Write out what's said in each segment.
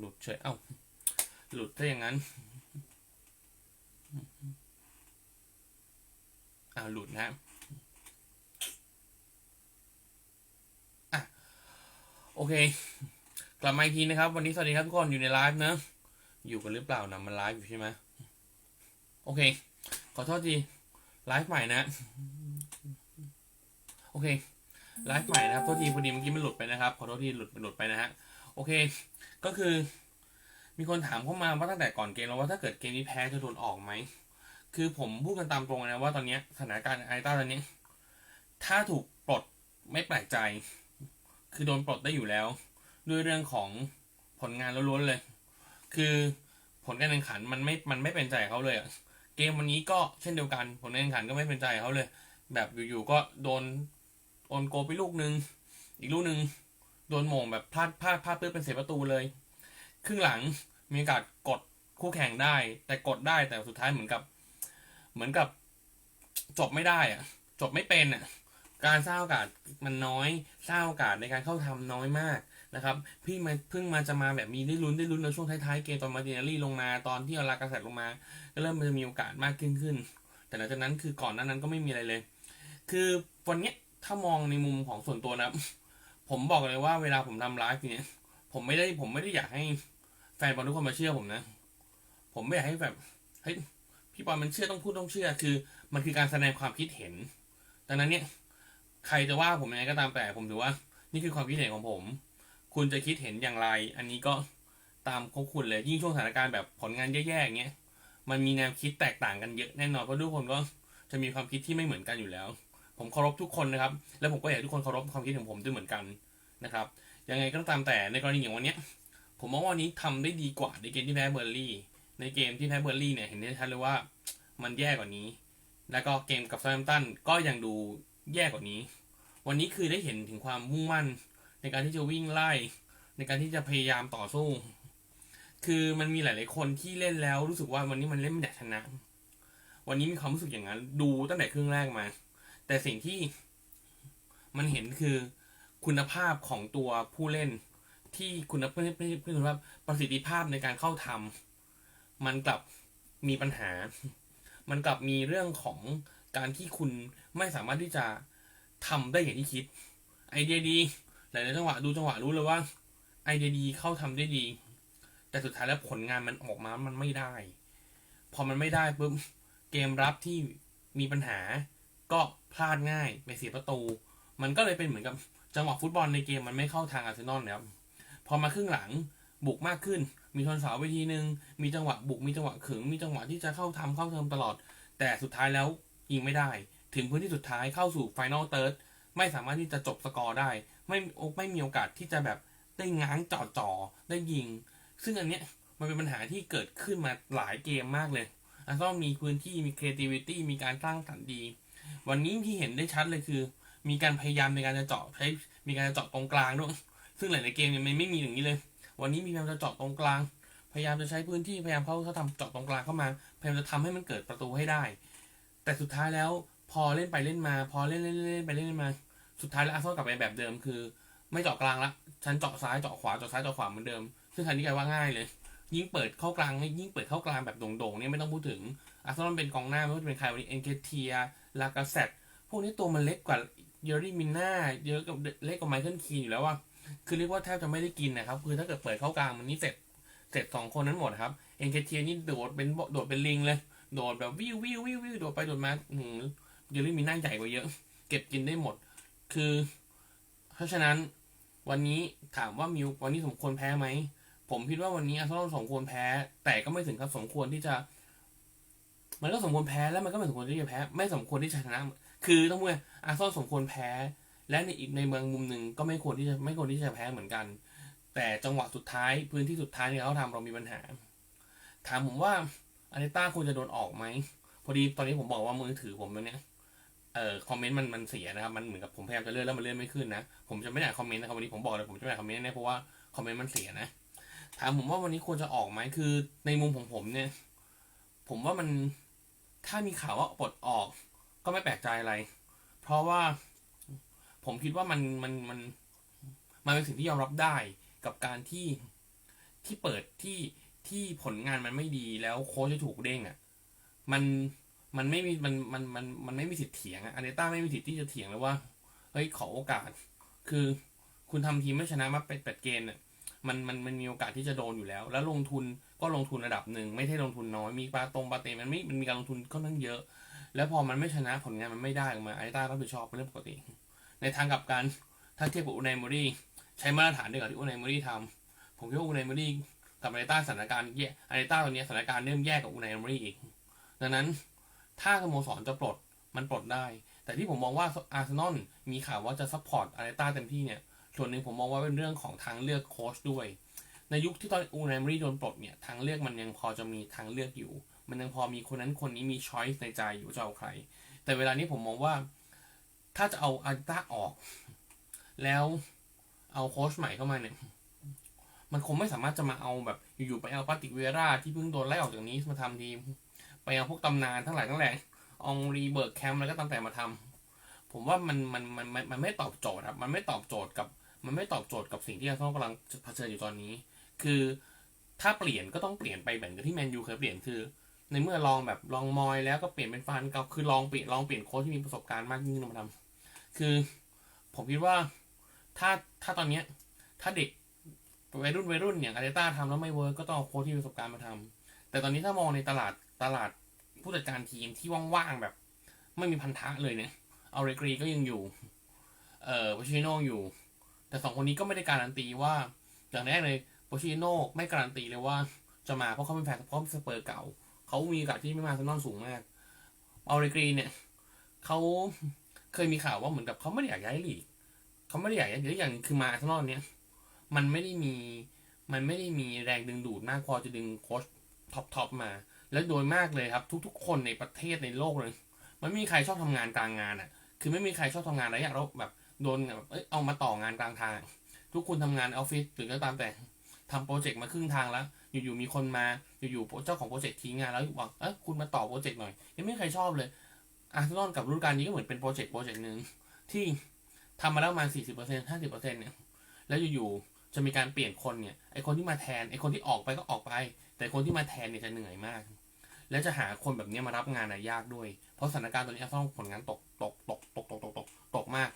หลุดเฉย เอ้า หลุดถ้าอย่างนั้นอ่าหลุดนะอะโอเค กลับมาอีกทีนะครับ วันนี้สวัสดีครับทุกคนอยู่ในไลฟ์นะ อยู่กันหรือเปล่านะมันไลฟ์อยู่ใช่ไหมโอเค ขอโทษทีไลฟ์ใหม่นะ โอเคไลฟ์ใหม่นะครับโทษทีพอดีเมื่อกี้มันหลุดไปนะครับ ขอโทษทีหลุดหลุดไปนะฮะ โอเค ก็คือ มีคนถามเข้ามาว่าตั้งแต่ก่อนเกมแล้วว่าถ้าเกิดเกมนี้แพ้จะโดนออกไหม คือผมพูดกันตามตรงนะว่าตอนนี้สถานการณ์ไอต้าตอนนี้ ถ้าถูกปลดไม่แปลกใจ คือโดนปลดได้อยู่แล้ว ด้วยเรื่องของผลงานล้วนๆเลย คือผลการแข่งขันมันไม่ มันไม่เป็นใจเขาเลยอะเกมวันนี้ก็เช่นเดียวกัน ผลการแข่งขันก็ไม่เป็นใจเขาเลย แบบอยู่ๆก็โดนโอนโกไปลูกนึง อีกลูกนึง โดนโมงแบบพลาดพลาดพลาดเพื่อเป็นเสียประตูเลย ครึ่งหลังมีโอกาสกดคู่แข่งได้ แต่กดได้แต่สุดท้ายเหมือนกับ เหมือนกับ จบไม่ได้อะจบไม่เป็นอะ การสร้างโอกาสมันน้อยสร้างโอกาสในการเข้าทำน้อยมากนะครับพี่มาเพิ่งมาจะมาแบบมีได้ลุ้นได้ลุ้นในช่วงท้ายๆเกมตอนมาร์ตินาลี่ลงมาตอนที่เอาลากาเซตลงมา ก็เริ่มมันจะมีโอกาสมากขึ้นขึ้น แต่หลังจากนั้นคือก่อนหน้านั้นก็ไม่มีอะไรเลย คือวันนี้ถ้ามองในมุมของส่วนตัวนะ ผมบอกเลยว่าเวลาผมทำไลฟ์เนี่ย ผมไม่ได้ผมไม่ได้อยากให้แฟนบอลทุกคนมาเชื่อผมนะ ผมไม่อยากให้แบบเฮ้ยพี่บอลมันเชื่อต้องพูดต้องเชื่อ คือ มันคือการแสดงความคิดเห็นดังนั้นเนี่ย ใครจะว่าผมยังไงก็ตามแต่ผมถือว่า นี่คือความคิดเห็นของผม คุณจะคิดเห็นอย่างไร อันนี้ก็ตามของคุณเลยยิ่งช่วงสถานการณ์แบบผลงานแย่ๆอย่างเงี้ยมันมีแนวคิดแตกต่างกันเยอะแน่นอนเพราะทุกคนก็จะมีความคิดที่ไม่เหมือนกันอยู่แล้ว ผมเคารพทุกคนนะครับ และผมก็อยากให้ทุกคนเคารพความคิดของผมด้วยเหมือนกันนะครับ ยังไงก็ตามแต่ในกรณีอย่างวันนี้ผมมองว่าวันนี้ทำได้ดีกว่าในเกมที่แพ้เบอร์ลี่ ในเกมที่แพ้เบอร์ลี่เนี่ยเห็นได้ชัดเลยว่ามันแย่กว่านี้ แล้วก็เกมกับซา u t มตันก็ยังดูแย่กว่านี้ วันนี้คือได้เห็นถึงความมุ่งมั่น ในการที่จะวิ่งไล่ ในการที่จะพยายามต่อสู้ คือมันมีหลาย ๆ คนที่เล่นแล้วรู้สึกว่าวันนี้มันเล่นไม่ได้ชนะ วันนี้มีความรู้สึกอย่างนั้น ดูตั้งแต่ครึ่งแรกมา แต่สิ่งที่มันเห็นคือคุณภาพของตัวผู้เล่นที่คุณภาพไม่ใช่คุณภาพประสิทธิภาพในการเข้าทำมันกลับมีปัญหา มันกลับมีเรื่องของการที่คุณไม่สามารถที่จะทำได้อย่างที่คิด ไอเดียดี หลายๆจังหวะดูจังหวะรู้เลยว่า ไอเดียดีเข้าทำได้ดี แต่สุดท้ายแล้วผลงานมันออกมา มันไม่ได้ พอมันไม่ได้ปุ๊บเกมรับที่มีปัญหา ก็พลาดง่ายไปเสียประตู มันก็เลยเป็นเหมือนกับจังหวะฟุตบอลในเกมมันไม่เข้าทางอาร์เซนอลนะครับพอมาครึ่งหลังบุกมากขึ้น มีชนเสาไปทีนึง มีจังหวะบุกมีจังหวะขึง มีจังหวะที่จะเข้าทำเข้าเทิมตลอด แต่สุดท้ายแล้วยิงไม่ได้ ถึงพื้นที่สุดท้ายเข้าสู่ไฟนอลเติร์ดไม่สามารถที่จะจบสกอร์ได้ ไม่ไม่มีโอกาสที่จะแบบได้ง้างจ่อจ่อได้ยิง ซึ่งอันเนี้ยมันเป็นปัญหาที่เกิดขึ้นมาหลายเกมมากเลยอาร์เซนอลมีพื้นที่มี creativity มีการสร้างสรรค์ดี วันนี้ที่เห็นได้ชัดเลยคือ มีการพยายามในการจะเจาะใช้มีการจะเจาะตรงกลางด้วยซึ่งหลายๆเกมเนี่ยมันไม่มีอย่างนี้เลย วันนี้มีพยายามจะเจาะตรงกลาง พยายามจะใช้พื้นที่พยายามเขาเขาทำเจาะตรงกลางเข้ามา พยายามจะทำให้มันเกิดประตูให้ได้ แต่สุดท้ายแล้วพอเล่นไปเล่นมา พอเล่นเล่นเล่นไปเล่นมา สุดท้ายแล้วอาร์เซนอลกลับไปแบบเดิมคือ ไม่เจาะกลางละฉันเจาะซ้ายเจาะขวาเจาะซ้ายเจาะขวาเหมือนเดิม ซึ่งทันนี้กลายว่าง่ายเลย ยิ่งเปิดเข้ากลางยิ่งเปิดเข้ากลางแบบโด่งๆเนี่ยไม่ต้องพูดถึงอาร์เซนอลเป็นกองหน้าไม่ว่าจะเป็นใครวันนี้เอ็นเคเทีย ลากาเซตพวกนี้ตัวมันเล็กกว่าเยอรี่มิน่าเยอะกับเล็กกว่าไมเคิลคีนอยู่แล้วว่า คือเรียกว่าแทบจะไม่ได้กินนะครับ คือถ้าเกิดเปิดเข้ากลางมันนี่เสร็จเสร็จสองคนนั้นหมดครับ เอ็นเคเทียนี่โดดเป็นโดดเป็นลิงเลย โดดแบบวิววิววิววิวโดดไปโดดมาหืมเยอรี่มิน่าใหญ่กว่าเยอะ เก็บกินได้หมด คือ เพราะฉะนั้นวันนี้ถามว่ามิววันนี้สมควรแพ้ไหมผมคิดว่าวันนี้อาร์เซนอลสมควรแพ้ แต่ก็ไม่ถึงกับสมควรที่จะ มันก็สมควรแพ้แล้วมันก็ไม่สมควรที่จะแพ้ ไม่สมควรที่จะชนะ คือต้องพูดว่าอาร์เซนอลสมควรแพ้ และในอีกในเมืองมุมหนึ่งก็ไม่ควรที่จะไม่ควรที่จะแพ้เหมือนกัน แต่จังหวะสุดท้ายพื้นที่สุดท้ายที่เขาทำเรามีปัญหา ถามผมว่าอาริต้าควรจะโดนออกไหมพอดีตอนนี้ผมบอกว่ามือถือผมตัวเนี้ยเอ่อคอมเมนต์มันมันเสียนะครับมันเหมือนกับผมพยายามจะเลื่อนแล้วมันเลื่อนไม่ขึ้นนะผมจะไม่อ่านคอมเมนต์นะครับวันนี้ผมบอกเลยผมจะไม่อ่านคอมเมนต์แน่เพราะว่าคอมเมนต์มันเสียนะถามผมว่าวันนี้ควรจะออกไหมคือในมุมของผมเนี่ย ผมว่ามัน ถ้ามีข่าวว่าปลดออก ก็ไม่แปลกใจอะไร เพราะว่าผมคิดว่ามันมันมันมันเป็นสิ่งที่ยอมรับได้กับการที่ที่เปิดที่ที่ผลงานมันไม่ดีแล้วโค้ชจะถูกเด้งอะ่ะ มันมันไม่มีมันมันมันมันไม่มีสิทธิ์เถียงอะอาร์เนต้าไม่มีสิทธิ์ที่จะเถียงเลยว่าเฮ้ยขอโอกาส คือคุณทำทีมไม่ชนะมาเป็ดเป็ดเกมเนี่ย มันมันมันมีโอกาสที่จะโดนอยู่แล้ว แล้วลงทุนก็ลงทุนระดับหนึ่งไม่ใช่ลงทุนน้อยมีปลาตรงปลาเตมันไม่มันมีการลงทุนก็นั่งเยอะ แล้วพอมันไม่ชนะผลงานมันไม่ได้ออกมาอาร์เนต้ารับผิดชอบเป็นเรื่องปกติ ในทางกลับกันถ้าเทียบกับอูไนโมรี่ใช้มาตรฐานเดียวกับที่อูไนโมรี่ทำผมคิดว่าอูไนโมรี่กับอาร์เนต้าสถานการณ์แย่อาร์เนต้าตอนนี้สถานการณ์เริ่มแย่กับอูไนโมรี่อีกดังนั้นถ้าสโมสรจะปลดมันปลดได้ แต่ที่ผมมองว่าอาร์เซนอลมีข่าวว่าจะซัพพอร์ตอาร์เตต้าเต็มที่เนี่ย ส่วนหนึ่งผมมองว่าเป็นเรื่องของทางเลือกโค้ชด้วย ในยุคที่ตอนอูนายมรีโดนปลดเนี่ยทางเลือกมันยังพอจะมีทางเลือกอยู่ มันยังพอมีคนนั้นคนนี้มีช้อยส์ในใจอยู่จะเอาใคร แต่เวลานี้ผมมองว่าถ้าจะเอาอาร์เตต้าออก แล้วเอาโค้ชใหม่เข้ามาเนี่ยมันคงไม่สามารถจะมาเอาแบบอยู่ๆไปเอาปาติกเวราที่เพิ่งโดนไล่ออกจากนี้มาทำทีม ไปเอาพวกตำนานทั้งหลายทั้งแหล่องรีเบิร์กแคมป์อะไรก็ตามแต่มาทำผมว่ามันมันมันมันไม่ตอบโจทย์ครับ มันไม่ตอบโจทย์กับ มันไม่ตอบโจทย์กับสิ่งที่อาร์เซนอลกำลังเผชิญอยู่ตอนนี้ คือถ้าเปลี่ยนก็ต้องเปลี่ยนไปเหมือนกับที่แมนยูเคยเปลี่ยนคือ ในเมื่อลองแบบลองมอยแล้วก็เปลี่ยนเป็นฟันเก่าคือลองเปลี่ยนลองเปลี่ยนโค้ชที่มีประสบการณ์มากยิ่งขึ้นมาทำคือ ผมคิดว่าถ้าถ้าตอนเนี้ยถ้าเด็กวัยรุ่นวัยรุ่นอย่างอาร์เตต้าทำแล้วไม่เวิร์กก็ต้องเอาโค้ชที่มีประสบการณ์มาทำแต่ตอนนี้ถ้ามองในตลาดตลาดผู้จัดการทีมที่ว่างๆแบบ ไม่มีพันธะเลยเนี่ย เอาเรกรีก็ยังอยู่ เอ่อโปชิโนอยู่ แต่สองคนนี้ก็ไม่ได้การันตีว่า อย่างแรกเลยโปชิโนไม่การันตีเลยว่า จะมาเพราะเขาเป็นแฟนเพราะสเปอร์เก่า เขามีโอกาสที่ไม่มาซนอนสูงมากเอาเรกรีเนี่ยเขาเคยมีข่าวว่าเหมือนกับเขาไม่ได้อยากย้ายลีกเขาไม่ได้อยากย้ายหรืออย่างคือมาซนอนเนี่ยมันไม่ได้มีมันไม่ได้มีแรงดึงดูดมากพอจะดึงโค้ชท็อปท็อปมา และโดยมากเลยครับ ทุกๆ คนในประเทศในโลกเลย มันไม่มีใครชอบทำงานกลางงานอะ คือไม่มีใครชอบทำงานระยะเราแบบ โดนแบบเอ้ยเอามาต่องานกลางทาง ทุกคนทำงานออฟฟิศหรือก็ตามแต่ทำโปรเจกต์มาครึ่งทางแล้ว อยู่ๆมีคนมาอยู่ๆเจ้าของโปรเจกต์ทิ้งงานแล้วบอกเอ้ยคุณมาต่อโปรเจกต์หน่อยยังไม่มีใครชอบเลยอาร์เซนอลกับฤดูกาลนี้ก็เหมือนเป็นโปรเจกต์โปรเจกต์หนึ่งที่ทำมาแล้วมาสี่สิบเปอร์เซ็นต์ห้าสิบเปอร์เซ็นต์เนี่ยแล้วอยู่ๆจะมีการเปลี่ยนคนเนี่ยไอคนที่มาแทนไอคนที่ออกไปก็ออกไป แต่คนที่มาแทนเนี่ยจะเหนื่อยมาก และจะหาคนแบบนี้มารับงานอะยากด้วย เพราะสถานการณ์ตอนนี้อาร์เซนอลผลงานตกตกตกตกตกตกตกตกมาก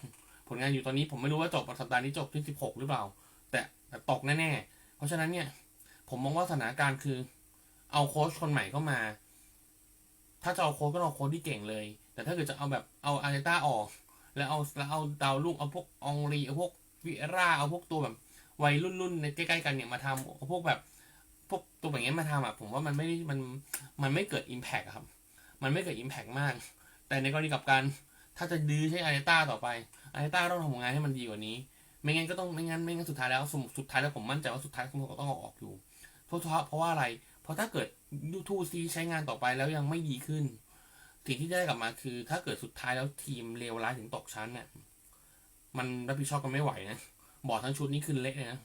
ลงานอยู่ตอนนี้ผมไม่รู้ว่าจบสัปดาห์นี้จบที่สิบหกหรือเปล่า แต่แต่ตกแน่ๆ เพราะฉะนั้นเนี่ย ผมมองว่าสถานการณ์คือ เอาโค้ชคนใหม่เข้ามา ถ้าจะเอาโค้ชก็เอาโค้ชที่เก่งเลย แต่ถ้าเกิดจะเอาแบบเอาอาร์เตต้าออก แล้วเอาแล้วเอาดาวลูกเอาพวกองรีเอาพวกวิเอร่าเอาพวกตัวแบบวัยรุ่นรุ่นในใกล้ๆกันเนี่ยมาทำเอาพวกแบบพวกตัวแบบนี้มาทำอะผมว่ามันไม่ได้มันมันไม่เกิดอิมแพกครับ มันไม่เกิดอิมแพกมาก แต่ในกรณีกับการถ้าจะดื้อใช้อาร์เตต้าต่อไป อาร์เตต้าต้องทำงานให้มันดีกว่านี้ ไม่งั้นก็ต้องไม่งั้นไม่งั้นสุดท้ายแล้วสมสุดท้ายแล้วผมมั่นใจว่าสุดท้ายสโมสรก็ต้องเอาออกอยู่เพราะเพราะว่าอะไร เพราะถ้าเกิดยูทูซีใช้งานต่อไปแล้วยังไม่ดีขึ้นสิ่งที่ได้กลับมาคือ ถ้าเกิดสุดท้ายแล้วทีมเลวร้ายถึงตกชั้นเนี่ยมันรับผิดชอบกันไม่ไหวนะบอร์ดทั้งชุดนี้คือเละเลยนะ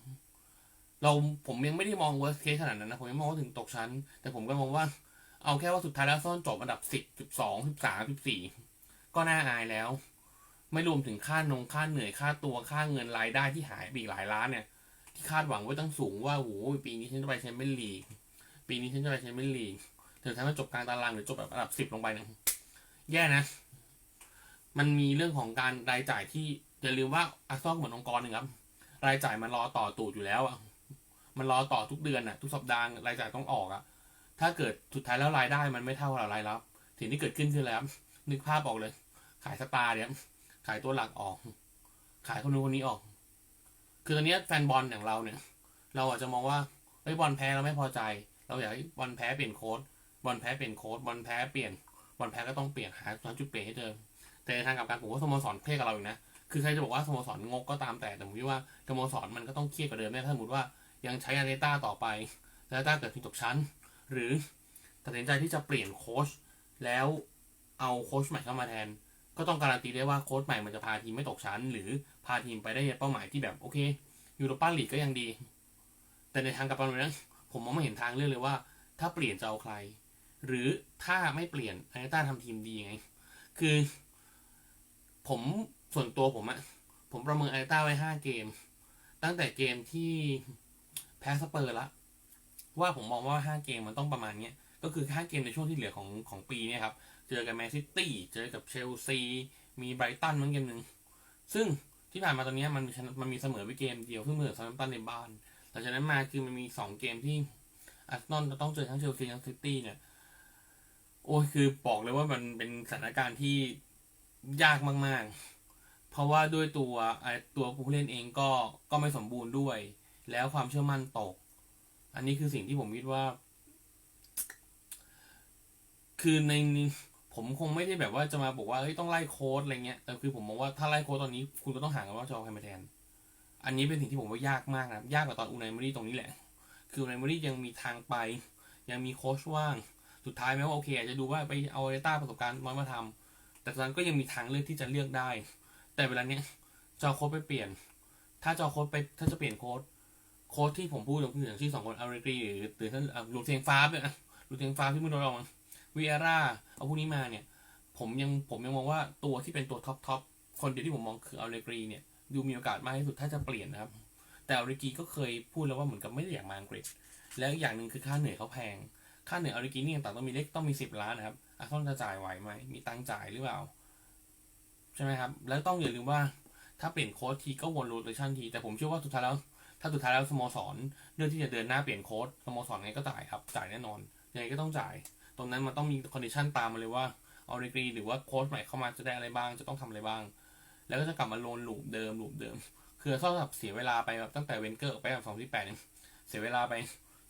เราผมยังไม่ได้มอง worst case ขนาดนั้นนะผมยังมองว่าถึงตกชั้น แต่ผมก็มองว่า เอาแค่ว่าสุดท้ายแล้วซ่อนจบอันดับสิบสิบสองสิบสามสิบสี่ก็น่าอายแล้ว ไม่รวมถึงค่านงค่าเหนื่อยค่าตัวค่าเงินรายได้ที่หายไปอีกหลายล้านเนี่ย ที่คาดหวังไว้ตั้งสูงว่าโอ้ปีนี้ฉันจะไปแชมเปี้ยนลีกปีนี้ฉันจะไปแชมเปี้ยนลีกถึงถ้าจบกลางตารางหรือจบแบบอันดับสิบลงไปเนี่ยแย่นะ มันมีเรื่องของการรายจ่ายที่อย่าลืมว่าอาร์ซอนเหมือนองค์กรหนึ่งครับ รายจ่ายมันรอต่อตูดอยู่แล้วอะมันรอต่อทุกเดือนอะ ทุกสัปดาห์รายจ่ายต้องออกอะ ถ้าเกิดสุดท้ายแล้วรายได้มันไม่เท่ากับรายรับสิ่งที่เกิดขึ้นคือแล้วนึกภาพออกเลย ขายสตาร์เนี่ย ขายตัวหลักออก ขายคนนู้นคนนี้ออก คือตอนนี้แฟนบอลอย่างเราเนี่ย เราอาจจะมองว่าเฮ้บอลแพ้เราไม่พอใจ เราอยากให้บอลแพ้เปลี่ยนโค้ดบอลแพ้เปลี่ยนโค้ดบอลแพ้เปลี่ยนบอลแพ้ก็ต้องเปลี่ยนหาจุดเปลี่ยนให้เจอแต่ในทางกับกันผมว่าสโมสรเครียดกับเราอยู่นะคือใครจะบอกว่าสโมสรงกก็ตามแต่แต่ผมคิดว่าสโมสรมันก็ต้องเครียดกว่าเดิมแน่ถ้าสมมติว่ายังใช้อาร์เตต้าต่อไปแล้วต้าเกิดทีมตกชั้น หรือตัดสินใจที่จะเปลี่ยนโค้ชแล้วเอาโค้ชใหม่เข้ามาแทน ก็ต้องการันตีได้ว่าโค้ชใหม่มันจะพาทีมไม่ตกชั้น หรือพาทีมไปได้เป้าหมายที่แบบโอเคยูโรปาลีกก็ยังดี แต่ในทางกลับกันนั้นผมมองไม่เห็นทางเลือกเลยว่า ถ้าเปลี่ยนจะเอาใคร หรือถ้าไม่เปลี่ยนอาร์เตต้าทำทีมดีไง คือ ผมส่วนตัวผมอะผมประเมินอาร์เตต้าไว้ห้าเกม ตั้งแต่เกมที่แพ้สเปอร์ละว่าผมมองว่า5เกมมันต้องประมาณเนี้ยก็คือ5เกมในช่วงที่เหลือของของปีเนี่ยครับ เจอกับแมนซิตี้ เจอกับเชลซี มีไบรตันมั้งเกมหนึ่ง ซึ่งที่ผ่านมาตอนนี้มันมีมันมีเสมอไปเกมเดียวเพิ่งเหมือนซาร์ตันในบ้านหลังจากนั้นมาคือมันมี2เกมที่อาร์เซนอลจะต้องเจอทั้งเชลซีทั้งซิตี้เนี่ย โอ้ยคือบอกเลยว่ามันเป็นสถานการณ์ที่ยากมาก ๆ เพราะว่าด้วยตัวไอตัวผู้เล่นเองก็ก็ไม่สมบูรณ์ด้วย แล้วความเชื่อมั่นตก อันนี้คือสิ่งที่ผมคิดว่า คือใน ผมคงไม่ได้แบบว่าจะมาบอกว่าเฮ้ยต้องไล่โค้ดอะไรเงี้ยแต่คือผมมองว่าถ้าไล่โค้ดตอนนี้คุณก็ต้องหากันว่าจะเอาใครมาแทน อันนี้เป็นสิ่งที่ผมว่ายากมากนะยากกว่าตอนอูไนมารีตรงนี้แหละ คืออูไนมารียังมีทางไป ยังมีโค้ชว่าง สุดท้ายแม้ว่าโอเคอาจจะดูว่าไปเอาเอต้าประสบการณ์น้อยมาทำแต่ตอนนั้นก็ยังมีทางเลือกที่จะเลือกได้ แต่เวลาเนี้ยจะเอโค้ชไปเปลี่ยน ถ้าจะเอโค้ชไปถ้าจะเปลี่ยนโค้ชโค้ชที่ผมพูดถึงอย่างที่สองคนอาริกรีหรือหรือท่านลูเทงฟ้าเนี่ยลูเทงฟ้าที่มึงโดนเรามา วีอาร่าเอาพวกนี้มาเนี่ย ผมยังผมยังมองว่าตัวที่เป็นตัวท็อปท็อปคนเดียวที่ผมมองคืออาริกรีเนี่ยดูมีโอกาสมากที่สุดถ้าจะเปลี่ยนนะครับ แต่อาริกรีก็เคยพูดแล้วว่าเหมือนกับไม่ได้อยากมาอังกฤษ แล้วอย่างหนึ่งคือค่าเหนื่อยเขาแพง ค่าเหนื่อยอาริกินี่ต่างต้องมีเล็กต้องมีสิบล้านนะครับอาร์เซนอลจะจ่ายไหวไหมมีตังจ่ายหรือเปล่าใช่ไหมครับแล้วต้องอย่าลืมว่าถ้าเปลี่ยนโค้ชทีก็วนโรเตชันทีแต่ผมเชื่อว่าสุดท้ายแล้วถ้าสุดท้ายแล้วสโมสรเลือกที่จะเดินหน้าเปลี่ยนโค้ชสโมสรไงก็จ่ายครับจ่ายแน่นอนยังไงก็ต้องจ่าย ตรงนั้นมันต้องมีคอนดิชันตามมาเลยว่าอาริกีหรือว่าโค้ชใหม่เข้ามาจะได้อะไรบ้าง จะต้องทำอะไรบ้าง แล้วก็จะกลับมาโลนลูปเดิมลูปเดิม คือเท่ากับเสียเวลาไปแบบตั้งแต่เวนเกอร์ไปแบบสองที่แปดเนี่ยเสียเวลาไป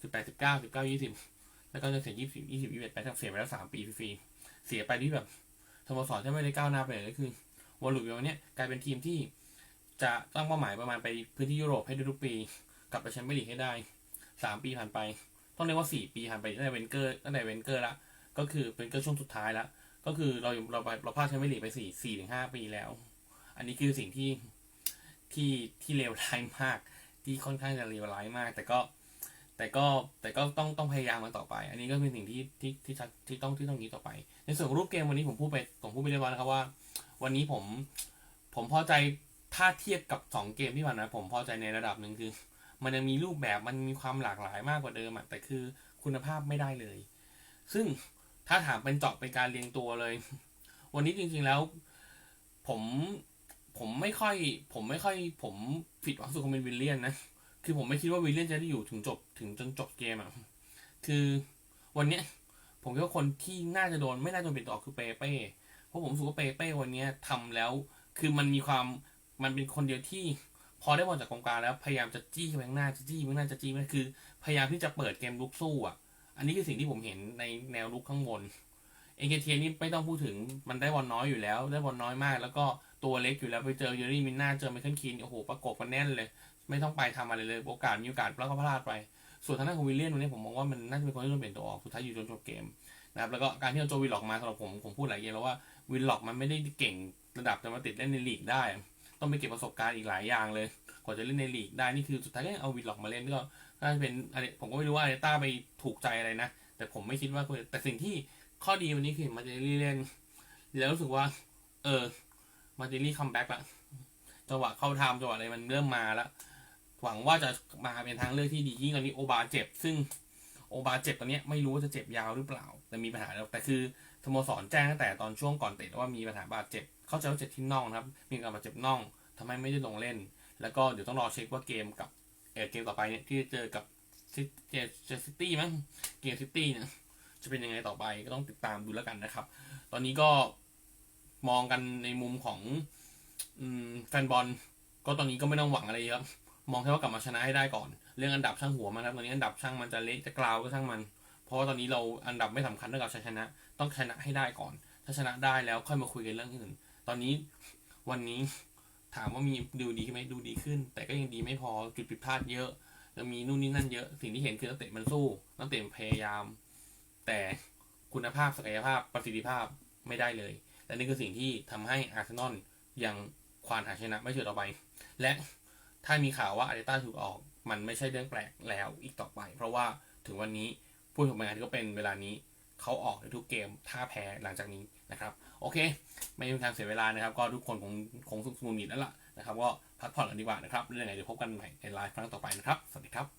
สิบแปดสิบเก้าสิบเก้ายี่สิบแล้วก็จะเสียยี่สิบยี่สิบยี่สิบเอ็ดไปทั้งเสียไปแล้วสามปีฟรีเสียไปที่แบบสโมสรที่ไม่ได้ก้าวหน้าไปเลยก็คือวอลลุ่มวันนี้กลายเป็นทีมที่จะตั้งเป้าหมายประมาณไปพื้นที่ยุโรปให้ได้ทุกปี กลับไปแชมเปี้ยนลีกให้ได้สามปีผ่านไป ต้องเรียกว่าสี่ปีผ่านไปตั้งแต่เวนเกอร์ตั้งแต่เวนเกอร์ละก็คือเวนเกอร์ช่วงสุดท้ายละก็คือเราเราไปเราพลาดแชมเปี้ยนลีกไปสี่สี่ถึงห้าปีแล้ว อันนี้คือสิ่งที่ที่ที่เลวร้ายมาก ที่ค่อนข้างจะเลวร้ายมาก แต่ก็แต่ก็แต่ก็ต้องต้องพยายามมันต่อไป อันนี้ก็เป็นสิ่งที่ที่ที่ที่ต้องที่ต้องนี้ต่อไป ในส่วนของรูปเกมวันนี้ผมพูดไปผมพูดไปเรียบร้อยแล้วครับว่า วันนี้ผมผมพอใจถ้าเทียบกับสองเกมที่ผ่านมาผมพอใจในระดับหนึ่งคือ มันยังมีรูปแบบมันมีความหลากหลายมากกว่าเดิมอะแต่คือคุณภาพไม่ได้เลย ซึ่งถ้าถามเป็นเจาะเป็นการเรียงตัวเลย วันนี้จริงๆแล้ว ผมผมไม่ค่อย ผมไม่ค่อย ผมผิดหวังสุดคงเป็นวิลเลียนนะคือผมไม่คิดว่าวิลเลียนจะได้อยู่ถึงจบถึงจนจบเกมอะคือวันเนี้ยผมคิดว่าคนที่น่าจะโดนไม่น่าจะโดนเป็นต่อคือเปเป้เพราะผมสึกว่าเปเป้วันนี้ยทำแล้ว คือมันมีความมันเป็นคนเดียวที่ พอได้บอลจากกองกลางแล้วพยายามจะจี้ไปข้างหน้าจะจี้ไปข้างหน้าจะจี้ไปคือ พยายามที่จะเปิดเกมลุกสู้อะ อันนี้คือสิ่งที่ผมเห็นในแนวลุกข้างบนเอเกเทียนี่ไม่ต้องพูดถึงมันได้บอลน้อยอยู่แล้ว ได้บอลน้อยมาก แล้วก็ตัวเล็กอยู่แล้วไปเจอเยอรี่มินนาเจอไมเคิลคีนโอ้โหประกบกันแน่นเลย ไม่ต้องไปทำอะไรเลยโอกาสมีโอกาสแล้วก็พลาดไป ส่วนทางด้านของวิลเลียนวันนี้ผมมองว่ามันน่าจะเป็นคนที่โดนเปลี่ยนตัวออกสุดท้ายอยู่จนจบเกมนะครับแล้วก็การที่เอาโจวิลล็อกมาสำหรับผมผมพูดหลายเกมแล้วว่าวิลล็อกมันไม่ได้เก่งระดับจะมาติดเล่นในลีกได้ ต้องไปเก็บประสบการณ์อีกหลายอย่างเลย กว่าจะเล่นในลีกได้นี่คือสุดท้ายก็เอาวิลล็อกมาเล่นก็น่าจะเป็นอะไรผมก็ไม่รู้ว่าอเตต้าไปถูกใจอะไรนะ แต่ผมไม่คิดว่าแต่สิ่งที่ข้อดีวันนี้คือมาเจลี่เล่น แล้วรู้สึกว่า เออ มาเจลี่คัมแบ็กละจังหวะเข้าทำจังหวะอะไรมันเริ่มมาแล้ว หวังว่าจะมาเป็นทางเลือกที่ดียิ่งตอนนี้โอบาเจ็บ ซึ่งโอบาเจ็บตอนนี้ไม่รู้ว่าจะเจ็บยาวหรือเปล่า แต่มีปัญหาแล้วแต่คือ สโมสรแจ้งตั้งแต่ตอนช่วงก่อนเตะว่ามีปัญหาบาดเจ็บ เข้าใจว่าเจ็บที่น่องนะครับ มีการบาดเจ็บน่องทำไมไม่ได้ลงเล่น แล้วก็เดี๋ยวต้องรอเช็คว่าเกมกับเออเกมต่อไปเนี่ยที่จะเจอกับซิซิตี้มั้งเกมซิตี้เนี่ยจะเป็นยังไงต่อไปก็ต้องติดตามดูแล้วกันนะครับ ตอนนี้ก็มองกันในมุมของอแฟนบอลก็ตอนนี้ก็ไม่ต้องหวังอะไรเยอะมองแค่ว่ากลับมาชนะให้ได้ก่อน เรื่องอันดับช่างหัวมันครับตอนนี้อันดับช่างมันจะเละจะกลาวก็ช่างมัน เพราะว่าตอนนี้เราอันดับไม่สำคัญเท่ากับชัยชนะ ต้องชนะให้ได้ก่อน ถ้าชนะได้แล้วค่อยมาคุยกันเรื่องอื่น ตอนนี้วันนี้ถามว่ามีดูดีขึ้นไหมดูดีขึ้น แต่ก็ยังดีไม่พอจุดผิดพลาดเยอะแล้วมีนู่นนี่นั่นเยอะ สิ่งที่เห็นคือนักเตะมันสู้นักเตะพยายาม แต่คุณภาพศักยภาพประสิทธิภาพไม่ได้เลย และนี่คือสิ่งที่ทำให้อาร์เซนอลยังควานหาชนะไม่เฉยต่อไป และถ้ามีข่าวว่าอาร์เตต้าถูกออก มันไม่ใช่เรื่องแปลกแล้วอีกต่อไป เพราะว่าถึงวันนี้ผู้ถูกบรรยายที่ก็เป็นเวลานี้ เขาออกในทุกเกมถ้าแพ้หลังจากนี้นะครับ โอเค ไม่มีทางเสียเวลานะครับ ก็ทุกคนคงคงสุขสนุนแล้วล่ะนะครับก็พักผ่อนกันดีกว่านะครับเรื่องไหนเดี๋ยวพบกันใหม่ในไลฟ์ครั้งต่อไปนะครับ สวัสดีครับ